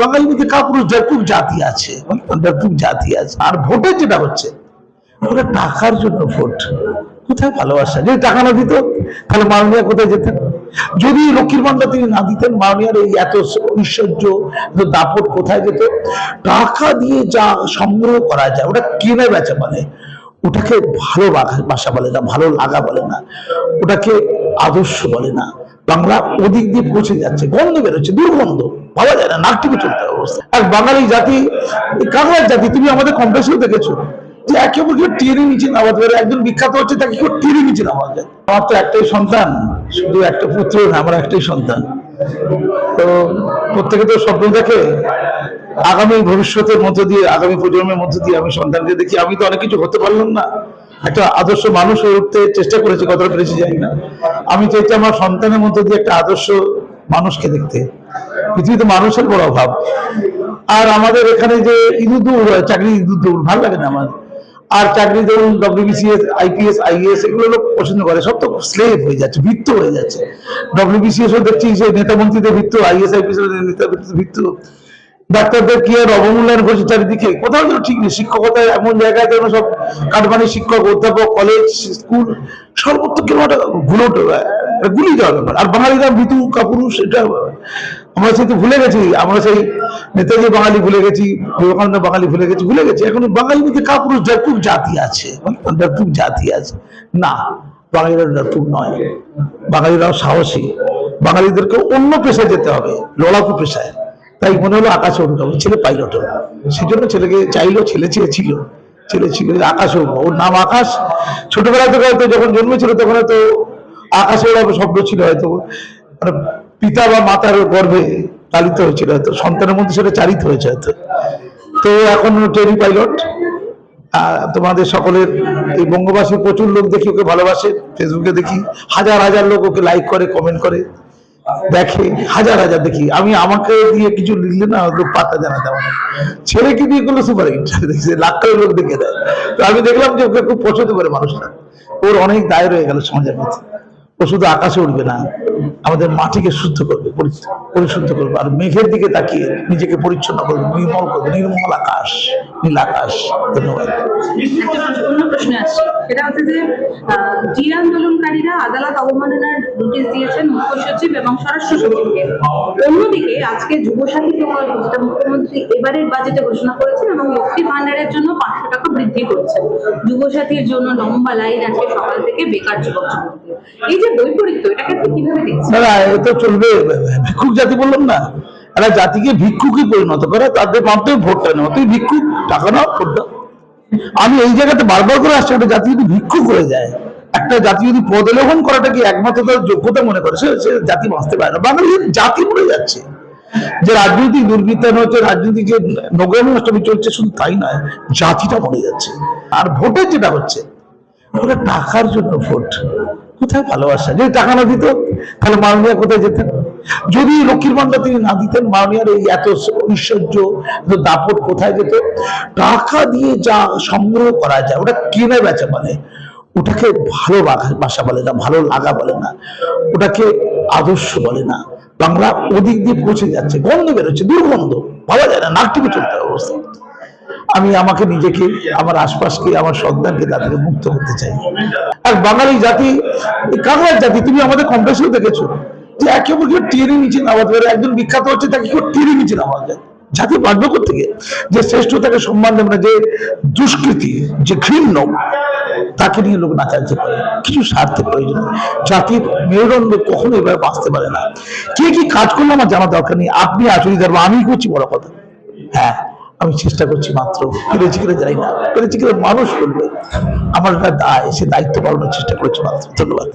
বাঙালি মধ্যে কাপুরুষ ব্যাপক জাতি আছে ব্যাপক জাতি আছে। আর ভোটের যেটা হচ্ছে, ওটা টাকার জন্য ভোট। কোথায় ভালোবাসা? যদি টাকা না দিত, তাহলে মাননীয়া কোথায় যেতেন? যদি লক্ষ্মীর ভান্ডার তিনি না দিতেন, মাননীয়ার এই এত ঐশ্বর্য দাপট কোথায় যেত? টাকা দিয়ে যা সংগ্রহ করা যায়, ওটা কেনে বেচা বলে ওটাকে ভালো বাসা বলে না, ভালো লাগা বলে না। ওটাকে আদর্শ বলে না। বাংলা ওদিক দিয়ে পৌঁছে যাচ্ছে, গন্ধ বেরোচ্ছে, দুর্গন্ধ। ভাবা যায় না, নাক টিপে চলতে অবস্থা। আর বাঙালি জাতি কাঙাল জাতি, তুমি আমাদের কমপ্লেক্সেও দেখেছ, যে একে অপরকে টেনে নিচে নামাজ পারে, একজন বিখ্যাত হচ্ছে, তাকে কেউ টেনে নিচে নামাজ যায় আমার তো একটাই সন্তান, শুধু একটা পুত্র না, আমার একটাই সন্তান। তো প্রত্যেকে তো স্বপ্ন দেখে, আগামী ভবিষ্যতের মধ্য দিয়ে, আগামী প্রজন্মের মধ্য দিয়ে আমি সন্তানকে দেখি, আমি তো অনেক কিছু হতে পারলাম না। একটা আদর্শ মানুষ হয়ে উঠতে চেষ্টা করেছি, কতটা পেরেছি জানি না। আমি চাইছি আমার সন্তানের মধ্য দিয়ে একটা আদর্শ মানুষকে দেখতে। পৃথিবীতে মানুষের বড় অভাব। আর আমাদের এখানে যে ইঁদুর দৌড় হয় চাকরি ইঁদুর দৌড়, ভালো লাগে না আমার। আর চাকরি ধরুন ডব্লিউবিসিএস আইপিএস আইএস এগুলো লোক পছন্দ করে। সব তো স্লেভ হয়ে যাচ্ছে ভিত্ত হয়ে যাচ্ছে। ডব্লিউবিসিএস দেখছি যে নেতা মন্ত্রীদের ভিত্ত আইএস আইপিএস নেতা ভিত্ত ডাক্তারদের কি আর অবমূল্যায়ন করছে চারিদিকে? কোথাও যেন ঠিক নেই। শিক্ষকতায় এমন জায়গায় যেন সব কাঠমানি শিক্ষক, অধ্যাপক কলেজ স্কুল সর্বত্র কেন একটা গুলোট গুলি যাওয়ার ব্যাপার। আর বাঙালিরা মৃত্যু কাপুরুষ এটা আমরা সেই তো ভুলে গেছি। আমরা সেই নেতাজি বাঙালি ভুলে গেছি, বিবেকানন্দ বাঙালি ভুলে গেছি ভুলে গেছি। এখন বাঙালি মধ্যে কাপুরুষ ব্যাপক জাতি আছে। ব্যাপক জাতি আছে? না, বাঙালিরা ব্যাপক নয়। বাঙালিরাও সাহসী। বাঙালিদেরকে অন্য পেশায় যেতে হবে। লড়াকু পেশায়। তাই মনে হলো আকাশে উঠবে ওর ছেলে পাইলট সেজন্য ছেলেকে চাইলো, ছেলে চেয়েছিল। ছেলে ছিল আকাশ উঠবো। ওর নাম আকাশ। ছোটবেলা থেকে হয়তো যখন জন্মেছিল, তখন হয়তো আকাশে ওড়াবে শব্দ ছিল, হয়তো মানে পিতা বা মাতার গর্ভে লালিত হয়েছিল, হয়তো সন্তানের মধ্যে সেটা চালিত হয়েছে, হয়তো। তো এখন ট্রেনি পাইলট। তোমাদের সকলের এই বঙ্গবাসী প্রচুর লোক দেখি, ওকে ভালোবাসে। ফেসবুকে দেখি। হাজার হাজার লোক ওকে লাইক করে কমেন্ট করে। দেখে, হাজার হাজার দেখি। আমি আমাকে দিয়ে কিছু লিখলে না লোক পাত্তা জানা তেমন। ছেলেকে দিয়ে করলে সুপার হিট দেখছে লাখ করে লোক দেখে দেয়। তো আমি দেখলাম যে ওকে খুব পছন্দ করে মানুষটা। ওর অনেক দায় রয়ে গেল সমাজের মধ্যে। ও শুধু আকাশে উঠবে না, আমাদের মাটিকে শুদ্ধ করবে পরিশুদ্ধ করবে। আর মেঘের দিকে তাকিয়ে নিজেকে পরিচ্ছন্ন করবে, নির্মল করবে, নির্মল আকাশ। নীল আকাশ ধন্যবাদ একটা অন্য সেটা হচ্ছে যে আহ, আন্দোলনকারীরা আদালত অবমাননার নোটিশ দিয়েছেন মুখ্য সচিব এবং স্বরাষ্ট্র সচিবকে। অন্যদিকে আজকে যুবসাথী প্রকল্প যেটা মুখ্যমন্ত্রী এবারের বাজেটে ঘোষণা করেছেন এবং লক্ষ্মী ভান্ডারের জন্য পাঁচশো টাকা বৃদ্ধি করছেন। জন্য লম্বা লাইন আছে সকাল থেকে বেকার যুবক এই যে বৈপরীত্য এটাকে আপনি কীভাবে দেখছেন? না না এ তো চলবে। ভিক্ষুক জাতি বললাম না। একটা জাতিকে ভিক্ষুকই পরিণত করে, তাদের মাধ্যমে ভোটটা নেওয়া। তুই ভিক্ষুক টাকা নাও, ভোট দাও। আমি এই জায়গাতে বারবার করে আসছি, একটা জাতি যদি ভিক্ষুক হয়ে যায়, একটা জাতি যদি পদলেখন করাটা কি একমাত্র তার যোগ্যতা মনে করে? সে জাতি বাঁচতে পারে না। বাঙালি জাতি মরে যাচ্ছে। যে রাজনৈতিক দুর্বৃত্তায়ন হচ্ছে, রাজনৈতিক যে নোগ্রামী অষ্টমী চলছে, শুধু তাই নয়, জাতিটা মরে যাচ্ছে। আর ভোটের যেটা হচ্ছে টাকার জন্য ভোট। কোথায় ভালোবাসা? যদি টাকা না দিত, তাহলে মাননীয়া কোথায় যেতেন? যদি লক্ষ্মীর ভান্ডার তিনি না দিতেন মাননীয়ার এই এত ঐশ্বর্য দাপট কোথায় যেত? টাকা দিয়ে যা সংগ্রহ করা যায়, ওটা কেনে বেচা বলে ওটাকে ভালো বাসা বলে না, ভালো লাগা বলে না। ওটাকে আদর্শ বলে না। বাংলা ওদিক দিয়ে পৌঁছে যাচ্ছে, গন্ধ বেরোচ্ছে, দুর্গন্ধ। ভাবা যায় না, নাক টিপে চলতে অবস্থা। আমি আমাকে নিজেকে, আমার আশপাশকে, আমার সন্তানকে তাদের মুক্ত করতে চাই। আর বাঙালি জাতি কাঙাল জাতি, তুমি আমাদের কমপ্লেক্সেও দেখেছ। যে একে অপরকে টেনে নিচে নামাজ পারে, একজন বিখ্যাত হচ্ছে তাকে কেউ টেনে নিচে নামাজ যায় জাতি বাঁচবে থেকে যে শ্রেষ্ঠতাকে সম্মান দেবে না, যে দুষ্কৃতি, যে ঘৃণ্য, তাকে নিয়ে লোক নাচাচ্ছে পারে কিছু স্বার্থের প্রয়োজন জাতির মেরুদণ্ড কখনো এভাবে বাঁচতে পারে না। কে কি কাজ করলে আমার জানা দরকার নেই। আপনি আচরি ধরবো আমি করছি বড় কথা। হ্যাঁ আমি চেষ্টা করছি মাত্র। পেরেছি কিনা জানি না পেরেছি কিনা মানুষ করবে, আমার একটা দায়, সে দায়িত্ব পালনের চেষ্টা করছি মাত্র। ধন্যবাদ।